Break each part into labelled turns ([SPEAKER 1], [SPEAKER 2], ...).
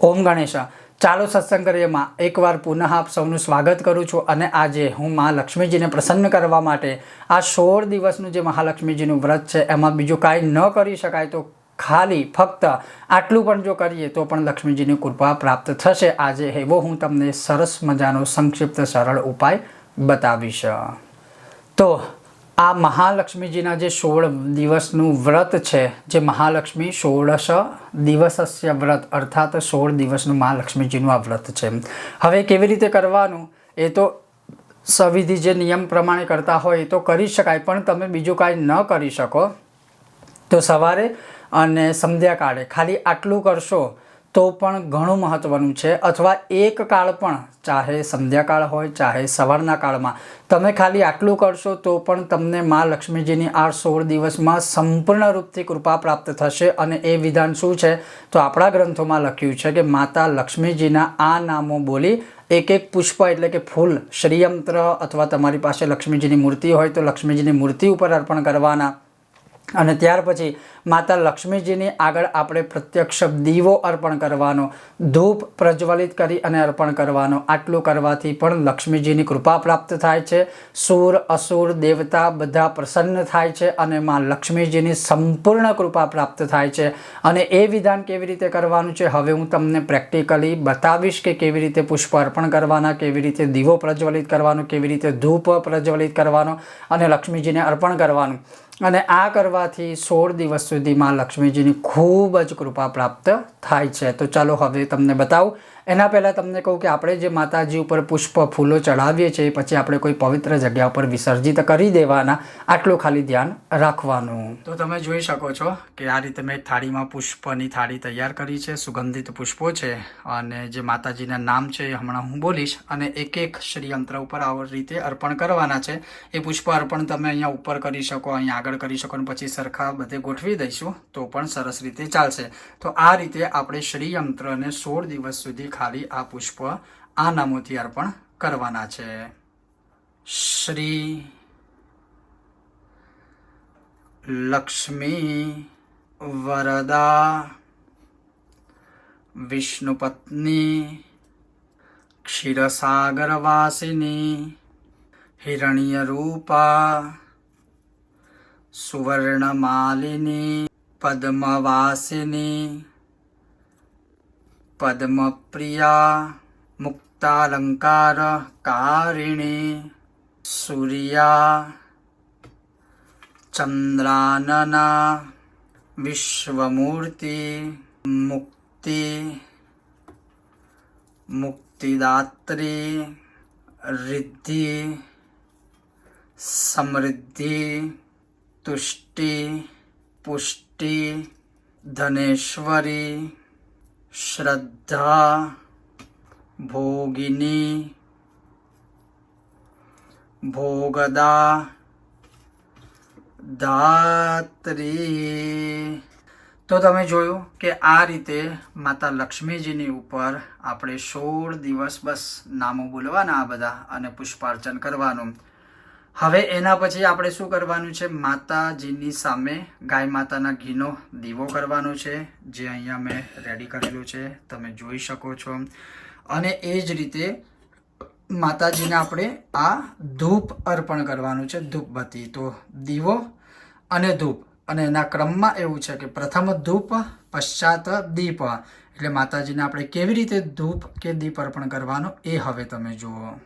[SPEAKER 1] ઓમ ગણેશ. ચાલો સત્સંગ કરીએમાં એકવાર પુનઃ આપ સૌનું સ્વાગત કરું છું અને આજે હું મા લક્ષ્મીજીને પ્રસન્ન કરવા માટે આ સોળ દિવસનું જે મહાલક્ષ્મીજીનું વ્રત છે, એમાં બીજું કાંઈ ન કરી શકાય તો ખાલી ફક્ત આટલું પણ જો કરીએ તો પણ લક્ષ્મીજીની કૃપા પ્રાપ્ત થશે. આજે એવો હું તમને સરસ મજાનો સંક્ષિપ્ત સરળ ઉપાય બતાવીશ. તો આ મહાલક્ષ્મીજીના જે સોળ દિવસનું વ્રત છે, જે મહાલક્ષ્મી ષોડશ દિવસસ્ય વ્રત, અર્થાત સોળ દિવસનું મહાલક્ષ્મીજીનું આ વ્રત છે. હવે કેવી રીતે કરવાનું? એ તો સવિધિ જે નિયમ પ્રમાણે કરતા હોય એ તો કરી શકાય, પણ તમે બીજું કાંઈ ન કરી શકો. તો સવારે અને સંધ્યાકાળે ખાલી આટલું કરશો તો પણ ઘણું મહત્ત્વનું છે. અથવા એક કાળ પણ, ચાહે સંધ્યાકાળ હોય, ચાહે સવારના કાળમાં. તમે ખાલી આટલું કરશો તો પણ તમને મા લક્ષ્મીજીની આ સોળ દિવસમાં સંપૂર્ણ રૂપથી કૃપા પ્રાપ્ત થશે. અને એ વિધાન શું છે? તો આપણા ગ્રંથોમાં લખ્યું છે કે માતા લક્ષ્મીજીના આ નામો બોલી એક એક પુષ્પ એટલે કે ફૂલ, શ્રીયંત્ર અથવા તમારી પાસે લક્ષ્મીજીની મૂર્તિ હોય તો લક્ષ્મીજીની મૂર્તિ ઉપર અર્પણ કરવાના. અને ત્યાર પછી માતા લક્ષ્મીજીની આગળ આપણે પ્રત્યક્ષ દીવો અર્પણ કરવાનો, ધૂપ પ્રજ્વલિત કરી અને અર્પણ કરવાનો. આટલું કરવાથી પણ લક્ષ્મીજીની કૃપા પ્રાપ્ત થાય છે. સુર, અસુર, દેવતા બધા પ્રસન્ન થાય છે અને માં લક્ષ્મીજીની સંપૂર્ણ કૃપા પ્રાપ્ત થાય છે. અને એ વિધાન કેવી રીતે કરવાનું છે? હવે હું તમને પ્રેક્ટિકલી બતાવીશ કે કેવી રીતે પુષ્પ અર્પણ કરવાના, કેવી રીતે દીવો પ્રજ્વલિત કરવાનો, કેવી રીતે ધૂપ પ્રજ્વલિત કરવાનો અને લક્ષ્મીજીને અર્પણ કરવાનું. અને આ કરવાથી સોળ દિવસ સુધીમાં લક્ષ્મીજીની ખૂબ જ કૃપા પ્રાપ્ત થાય છે. તો ચાલો હવે તમને બતાવું. એના પહેલાં તમને કહું કે આપણે જે માતાજી ઉપર પુષ્પ ફૂલો ચડાવીએ છીએ પછી આપણે કોઈ પવિત્ર જગ્યા ઉપર વિસર્જિત કરી દેવાના. આટલું ખાલી ધ્યાન રાખવાનું. તો તમે જોઈ શકો છો કે આ રીતે મેં થાળીમાં પુષ્પની થાળી તૈયાર કરી છે, સુગંધિત પુષ્પો છે અને જે માતાજીના નામ છે એ હમણાં હું બોલીશ અને એક એક શ્રીયંત્ર ઉપર આ રીતે અર્પણ કરવાના છે. એ પુષ્પ અર્પણ તમે અહીંયા ઉપર કરી શકો, અહીંયા આગળ કરી શકો અને પછી સરખા બધે ગોઠવી દઈશું, તો પણ સરસ રીતે ચાલશે. તો આ રીતે આપણે શ્રીયંત્રને સોળ દિવસ સુધી ખાલી આ પુષ્પ આ નામોથી અર્પણ કરવાના છે. શ્રી લક્ષ્મી વરદા, વિષ્ણુપત્ની, ક્ષીરસાગરવાસિની, હિરણ્યરૂપા સુવર્ણમાલિની પદ્મવાસિની પદ્મપ્રિયા મુક્તાલંકાર કારિણી સૂર્યા ચંદ્રાનના વિશ્વમૂર્તિ મુક્તિ મુક્તિદાત્રી રિદ્ધિ સમૃદ્ધિ તુષ્ટિ પુષ્ટિ ધનેશ્વરી શ્રદ્ધા ભોગિની ભોગદા ધાત્રી તો તમે જોયું કે આ રીતે માતા લક્ષ્મીજીની ઉપર આપણે સોળ દિવસ બસ નામો બોલવાના આ બધા અને પુષ્પાર્ચન કરવાનું. હવે એના પછી આપણે શું કરવાનું છે? માતાજીની સામે ગાય માતાના ઘીનો દીવો કરવાનો છે, જે અહીંયા મેં રેડી કરેલું છે, તમે જોઈ શકો છો. અને એ જ રીતે માતાજીને આપણે આ ધૂપ અર્પણ કરવાનું છે, ધૂપબત્તી. તો દીવો અને ધૂપ. અને એના ક્રમમાં એવું છે કે પ્રથમ ધૂપ, પશ્ચાત દીપ. એટલે માતાજીને આપણે કેવી રીતે ધૂપ કે દીપ અર્પણ કરવાનો એ હવે તમે જુઓ.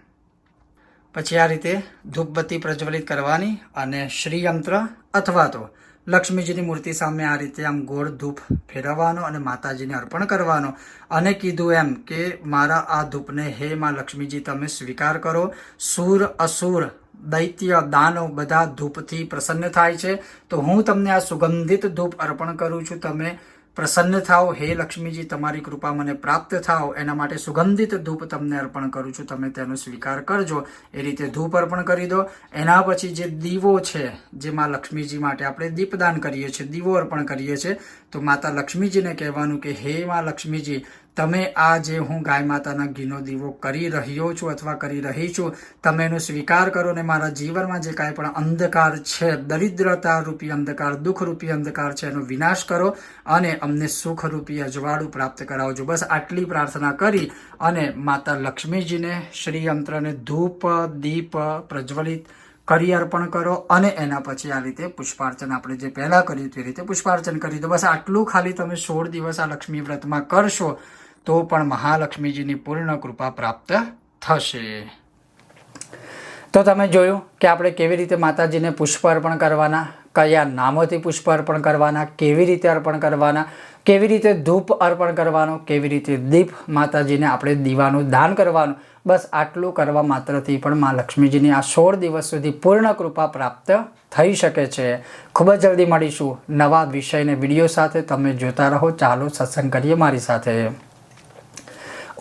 [SPEAKER 1] પછી આ રીતે ધૂપબત્તી પ્રજ્વલિત કરવાની અને શ્રીયંત્ર અથવા તો લક્ષ્મીજીની મૂર્તિ સામે આ રીતે આમ ગોળ ધૂપ ફેરવવાનો અને માતાજીને અર્પણ કરવાનો. અને કીધું એમ કે મારા આ ધૂપને હે માં લક્ષ્મીજી, તમે સ્વીકાર કરો. સુર, અસુર, દૈત્ય, દાનવ બધા ધૂપથી પ્રસન્ન થાય છે. તો હું તમને આ સુગંધિત ધૂપ અર્પણ કરું છું. તમે પ્રસન્ન થાઓ. હે લક્ષ્મીજી, તમારી કૃપા મને પ્રાપ્ત થાઓ. એના માટે સુગંધિત ધૂપ તમને અર્પણ કરું છું. તમે તેનો સ્વીકાર કરજો. એ રીતે ધૂપ અર્પણ કરી દો. એના પછી જે દીવો છે, જે માં લક્ષ્મીજી માટે આપણે દીપદાન કરીએ છીએ, દીવો અર્પણ કરીએ છીએ, તો માતા લક્ષ્મીજીને કહેવાનું કે, હે માં લક્ષ્મીજી તમે આ જે હું ગાય માતાના ઘીનો દીવો કરી રહ્યો છું અથવા કરી રહી છું, તમે એનો સ્વીકાર કરો ને મારા જીવનમાં જે કાંઈ પણ અંધકાર છે, દરિદ્રતા રૂપી અંધકાર દુઃખરૂપી અંધકાર છે, એનો વિનાશ કરો અને અમને સુખરૂપી અજવાળું પ્રાપ્ત કરાવજો. બસ આટલી પ્રાર્થના કરી અને માતા લક્ષ્મીજીને શ્રી યંત્રને ધૂપ, દીપ પ્રજ્વલિત કરી અર્પણ કરો અને એના પછી આ રીતે પુષ્પાર્ચન આપણે જે પહેલાં કર્યું તે રીતે પુષ્પાર્ચન કરી દો. બસ આટલું ખાલી તમે સોળ દિવસ આ લક્ષ્મી વ્રતમાં કરશો તો પણ મહાલક્ષ્મીજીની પૂર્ણ કૃપા પ્રાપ્ત થશે. તો તમે જોયું કે આપણે કેવી રીતે માતાજીને પુષ્પ અર્પણ કરવાના, કયા નામોથી પુષ્પ અર્પણ કરવાના, કેવી રીતે અર્પણ કરવાના, કેવી રીતે ધૂપ અર્પણ કરવાનો, કેવી રીતે દીપ માતાજીને આપણે દીવાનું દાન કરવાનું, બસ આટલું કરવા માત્રથી પણ મા લક્ષ્મીજીની આ સોળ દિવસ સુધી પૂર્ણ કૃપા પ્રાપ્ત થઈ શકે છે. ખૂબ જ જલ્દી મળીશું નવા વિષયને વીડિયો સાથે. તમે જોતા રહો. ચાલો સત્સંગ કરીએ મારી સાથે.